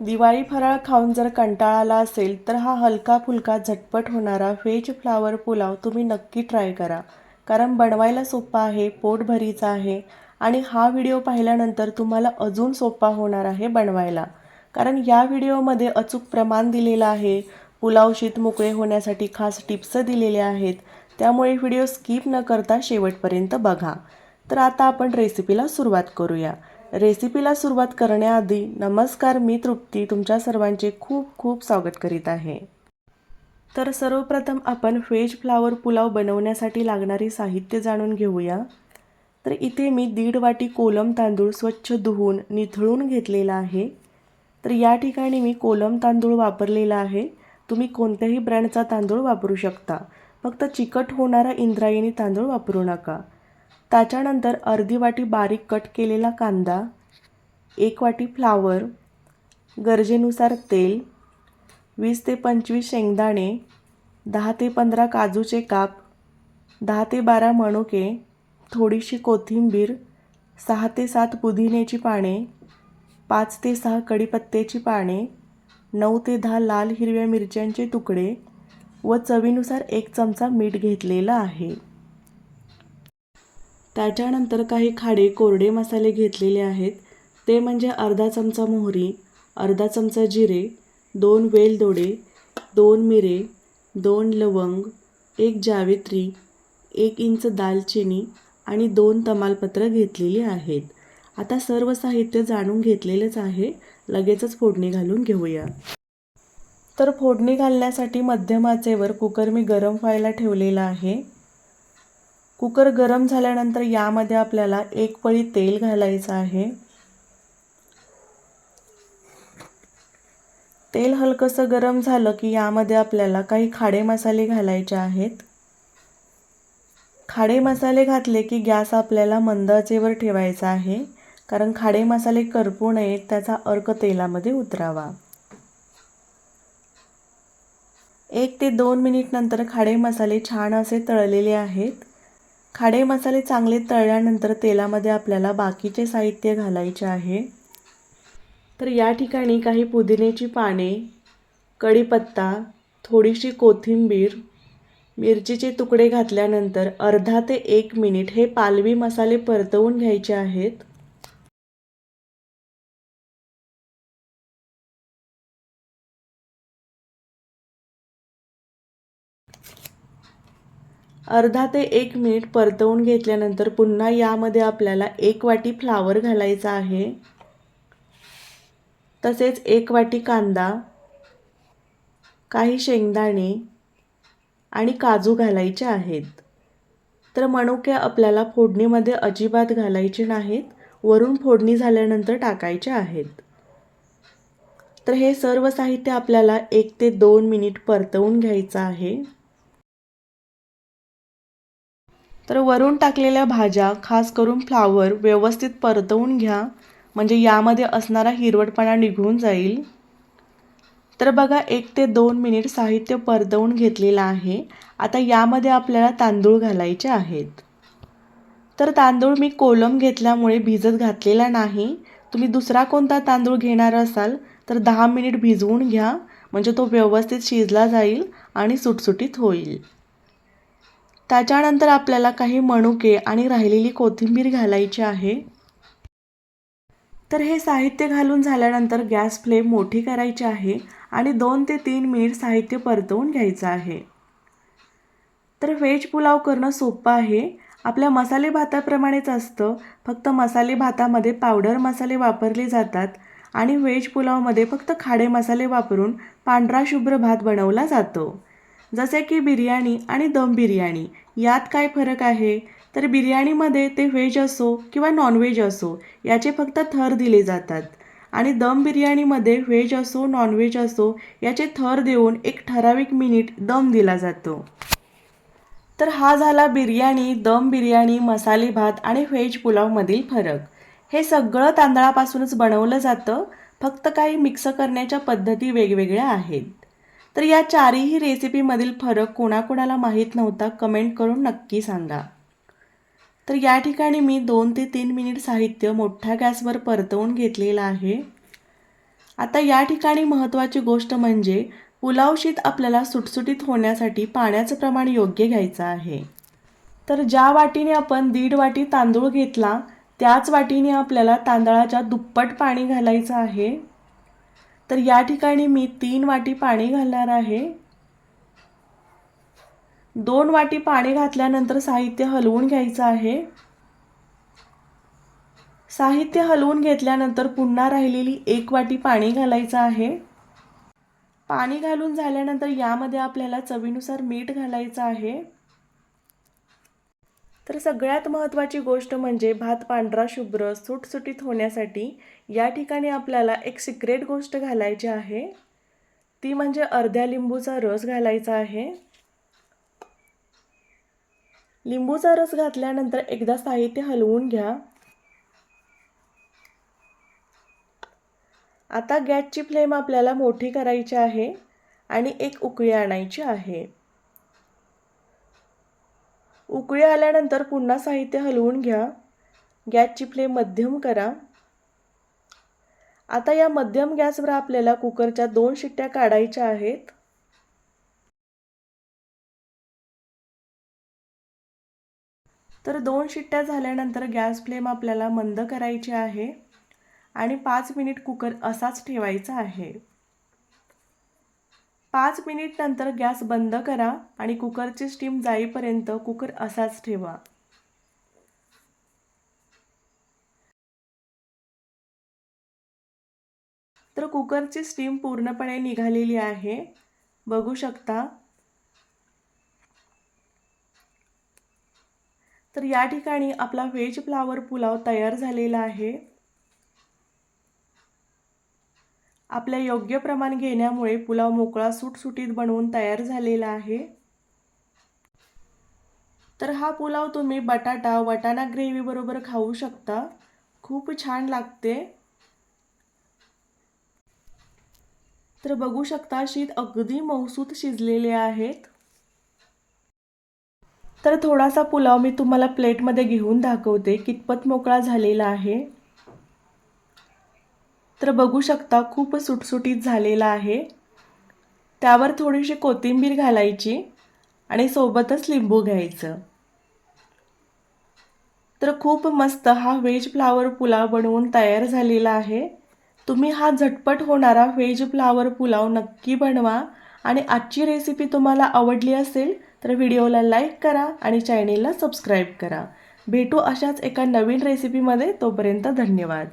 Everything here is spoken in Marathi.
दिवाळी फराळ खाऊन जर कंटाळा आला असेल तर हा हलका फुलका झटपट होणारा व्हेज फ्लावर पुलाव तुम्ही नक्की ट्राय करा. कारण बनवायला सोपा आहे पोटभरीचा आहे आणि हा व्हिडिओ पाहिल्यानंतर तुम्हाला अजून सोपा होणार आहे बनवायला. कारण या व्हिडिओमध्ये अचूक प्रमाण दिलेलं आहे पुलाव शीत मोकळे होण्यासाठी खास टिप्स दिलेल्या आहेत त्यामुळे व्हिडिओ स्किप न करता शेवटपर्यंत बघा. तर आता आपण रेसिपीला सुरुवात करूया. रेसिपीला सुरुवात करण्याआधी नमस्कार मी तृप्ती. तुमच्या सर्वांचे खूप खूप स्वागत करीत आहे. तर सर्वप्रथम आपण व्हेज फ्लावर पुलाव बनवण्यासाठी लागणारे साहित्य जाणून घेऊया. तर इथे मी दीड वाटी कोलम तांदूळ स्वच्छ धुवून निथळून घेतलेला आहे. तर या ठिकाणी मी कोलम तांदूळ वापरलेला आहे. तुम्ही कोणत्याही ब्रँडचा तांदूळ वापरू शकता. फक्त चिकट होणारा इंद्रायणी तांदूळ वापरू नका. त्याच्यानंतर अर्धी वाटी बारीक कट केलेला कांदा एक वाटी फ्लावर गरजेनुसार तेल वीस ते पंचवीस शेंगदाणे दहा ते पंधरा काजूचे काप दहा ते बारा मणुके थोडीशी कोथिंबीर सहा ते सात पुदिन्याची पाने पाच ते सहा कढीपत्त्याची पाने नऊ ते दहा लाल हिरव्या मिरच्यांचे तुकडे व चवीनुसार एक चमचा मीठ घेतलेलं आहे. त्याच्यानंतर काही खाडे कोरडे मसाले घेतलेले आहेत. ते म्हणजे अर्धा चमचा मोहरी अर्धा चमचा जिरे दोन वेलदोडे दोन मिरे दोन लवंग एक जावित्री एक इंच दालचिनी आणि दोन तमालपत्र घेतलेली आहेत. आता सर्व साहित्य जाणून घेतलेलंच आहे. लगेचच फोडणी घालून घेऊया. तर फोडणी घालण्यासाठी मध्यम आचेवर कुकर मी गरम व्हायला ठेवलेला आहे. कुकर गरम झाल्यानंतर यामध्ये आपल्याला एक पळी तेल घालायचं आहे. तेल हलकंसं गरम झालं की यामध्ये आपल्याला काही खाडे मसाले घालायचे आहेत. खाडे मसाले घातले की गॅस आपल्याला मंद आचेवर ठेवायचा आहे. कारण खाडे मसाले करपू नयेत त्याचा अर्क तेलामध्ये उतरावा. एक ते दोन मिनिट नंतर खाडे मसाले छान असे तळलेले आहेत. खाडे मसाले चांगले तळल्यानंतर तेलामध्ये आपल्याला बाकीचे साहित्य घालायचे आहे. तर या ठिकाणी काही पुदिन्याची पाने कढीपत्ता थोडीशी कोथिंबीर मिरचीचे तुकडे घातल्यानंतर अर्धा ते एक मिनिट हे पालवी मसाले परतवून घ्यायचे आहेत. अर्धा ते एक मिनिट परतवून घेतल्यानंतर पुन्हा यामध्ये आपल्याला एक वाटी फ्लावर घालायचा आहे. तसेच एक वाटी कांदा काही शेंगदाणे आणि काजू घालायचे आहेत. तर मनुके आपल्याला फोडणीमध्ये अजिबात घालायचे नाहीत वरून फोडणी झाल्यानंतर टाकायचे आहेत. तर हे सर्व साहित्य आपल्याला एक ते दोन मिनिट परतवून घ्यायचं आहे. तर वरून टाकलेल्या भाज्या खास करून फ्लावर व्यवस्थित परतवून घ्या. म्हणजे यामध्ये असणारा हिरवटपणा निघून जाईल. तर बघा एक ते दोन मिनिट साहित्य परतवून घेतलेलं आहे. आता यामध्ये आपल्याला तांदूळ घालायचे आहेत. तर तांदूळ मी कोलम घेतल्यामुळे भिजत घातलेला नाही. तुम्ही दुसरा कोणता तांदूळ घेणार असाल तर दहा मिनिट भिजवून घ्या. म्हणजे तो व्यवस्थित शिजला जाईल आणि सुटसुटीत होईल. त्याच्यानंतर आपल्याला काही मणुके आणि राहिलेली कोथिंबीर घालायची आहे. तर हे साहित्य घालून झाल्यानंतर गॅस फ्लेम मोठी करायची आहे आणि दोन ते तीन मिनिट साहित्य परतवून घ्यायचं आहे. तर व्हेज पुलाव करणं सोपं आहे. आपल्या मसाले भाताप्रमाणेच असतं. फक्त मसाले भातामध्ये पावडर मसाले वापरले जातात आणि व्हेज पुलावमध्ये फक्त खाडे मसाले वापरून पांढरा शुभ्र भात बनवला जातो. जसे की बिर्याणी आणि दम बिर्याणी. यात काय फरक आहे? तर बिर्याणीमध्ये ते व्हेज असो किंवा नॉनव्हेज असो याचे फक्त थर दिले जातात. आणि दम बिर्याणीमध्ये व्हेज असो नॉनव्हेज असो याचे थर देऊन एक ठराविक मिनिट दम दिला जातो. तर हा झाला बिर्याणी दम बिर्याणी मसाले भात आणि व्हेज पुलावमधील फरक. हे सगळं तांदळापासूनच बनवलं जातं फक्त काही मिक्स करण्याच्या पद्धती वेगवेगळ्या आहेत. तर या चारही रेसिपीमधील फरक कोणाकोणाला माहीत नव्हता कमेंट करून नक्की सांगा. तर या ठिकाणी मी दोन ते तीन मिनिट साहित्य मोठ्या गॅसवर परतवून घेतलेलं आहे. आता या ठिकाणी महत्त्वाची गोष्ट म्हणजे पुलाव शीत आपल्याला सुटसुटीत होण्यासाठी पाण्याचं प्रमाण योग्य घ्यायचं आहे. तर ज्या वाटीने आपण दीड वाटी तांदूळ घेतला त्याच वाटीने आपल्याला तांदळाच्या दुप्पट पाणी घालायचं आहे. तर या ठिकाणी मी तीन वाटी पाणी घालणार आहे. दोन वाटी पाणी घातल्यानंतर साहित्य हलवून घ्यायचं आहे. साहित्य हलवून घेतल्यानंतर पुन्हा राहिलेली एक वाटी पाणी घालायचं आहे. पाणी घालून झाल्यानंतर यामध्ये आपल्याला चवीनुसार मीठ घालायचं आहे. तर सगळ्यात महत्त्वाची गोष्ट म्हणजे भात पांढरा शुभ्र सुटसुटीत होण्यासाठी या ठिकाणी आपल्याला एक सिक्रेट गोष्ट घालायची आहे. ती म्हणजे अर्ध्या लिंबूचा रस घालायचा आहे. लिंबूचा रस घातल्यानंतर एकदा साहित्य हलवून घ्या. आता गॅसची फ्लेम आपल्याला मोठी करायची आहे आणि एक उकळी आणायची आहे. उकळी आल्यानंतर पुन्हा साहित्य हलवून घ्या. गॅसची फ्लेम मध्यम करा. आता या मध्यम गॅसवर आपल्याला कुकरच्या दोन शिट्ट्या काढायच्या आहेत. तर दोन शिट्ट्या झाल्यानंतर गॅस फ्लेम आपल्याला मंद करायची आहे आणि पाच मिनिट कुकर असाच ठेवायचा आहे. पाच मिनिट नंतर गॅस बंद करा आणि कुकरची स्टीम जाईपर्यंत कुकर असाच ठेवा. तर कुकरची स्टीम पूर्णपणे निघालेली आहे. बघू शकता. तर या ठिकाणी आपला व्हेज फ्लावर पुलाव तयार झालेला आहे. आपल्या योग्य प्रमाण घेण्यामुळे पुलाव मोकळा सुटसुटीत बनवून तयार झालेला आहे. तर हा पुलाव तुम्ही बटाटा वटाणा ग्रेव्हीबरोबर खाऊ शकता. खूप छान लागते. तर बघू शकता शीत अगदी मौसूत शिजलेले आहेत. तर थोडासा पुलाव मी तुम्हाला प्लेटमध्ये घेऊन दाखवते. कितपत मोकळा झालेला आहे. तर बघू शकता खूप सुटसुटीत झालेला आहे. त्यावर थोडीशी कोथिंबीर घालायची आणि सोबतच लिंबू घ्यायचं. तर खूप मस्त हा व्हेज फ्लावर पुलाव बनवून तयार झालेला आहे. तुम्ही हा झटपट होणारा व्हेज फ्लावर पुलाव नक्की बनवा आणि आजची रेसिपी तुम्हाला आवडली असेल तर व्हिडिओला लाईक करा आणि चॅनेलला सबस्क्राईब करा. भेटू अशाच एका नवीन रेसिपीमध्ये तोपर्यंत धन्यवाद.